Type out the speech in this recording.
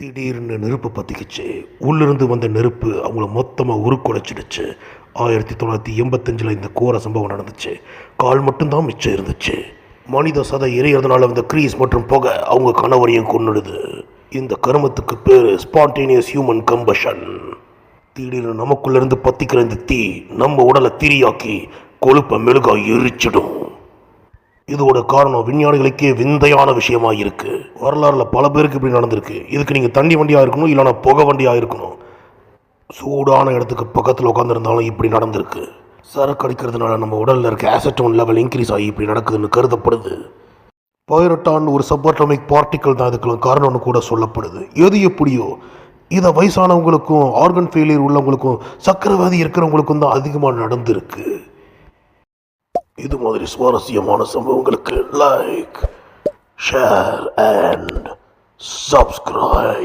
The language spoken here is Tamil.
திடீர்னு நெருப்பு பற்றிக்கிச்சு உள்ளிருந்து வந்த நெருப்பு அவங்கள மொத்தமாக உருக்குலைச்சிடுச்சு. ஆயிரத்தி தொள்ளாயிரத்தி எண்பத்தஞ்சில் இந்த கோர சம்பவம் நடந்துச்சு. கால் மட்டும்தான் மிச்சம் இருந்துச்சு. மனித சதை எரியறதுனால வந்த கிரீஸ் மற்றும் புகை அவங்க கணவரையும் கொண்டுடுது இந்த கருமத்துக்கு பேர் ஸ்பான்டேனியஸ் ஹியூமன் கம்பஷன். திடீர்னு நமக்குள்ளேருந்து பற்றிக்கிற இந்த தீ நம்ம உடலை திரியாக்கி கொழுப்பை மெழுகா எரிச்சிடும். இதோட காரணம். விஞ்ஞானிகளுக்கே விந்தையான விஷயமா இருக்கு வரலாறுல பல பேருக்கு இப்படி நடந்திருக்கு. இதுக்கு நீங்கள் தண்ணி வண்டியாக இருக்கணும் இல்லைன்னா புகை வண்டியாக இருக்கணும். சூடான இடத்துக்கு பக்கத்தில் உட்காந்துருந்தாலும் இப்படி நடந்திருக்கு. சரக்கு அடிக்கிறதுனால நம்ம உடலில் இருக்க ஆசட்டோன் லெவல் இன்க்ரீஸ் ஆகி இப்படி நடக்குதுன்னு கருதப்படுது. பைரட்டான் ஒரு சப்பாட்டமிக் பார்ட்டிக்கல் தான் இதுக்கெல்லாம் காரணம்னு கூட சொல்லப்படுது. எது எப்படியோ இதை வயசானவங்களுக்கும் ஆர்கன் ஃபெயிலியர் உள்ளவங்களுக்கும் சக்கரவாதி இருக்கிறவங்களுக்கும் தான் அதிகமாக நடந்திருக்கு. இது மாதிரி சுவாரஸ்யமான சம்பவங்களுக்கு லைக் ஷேர் அண்ட் சப்ஸ்கிரைப்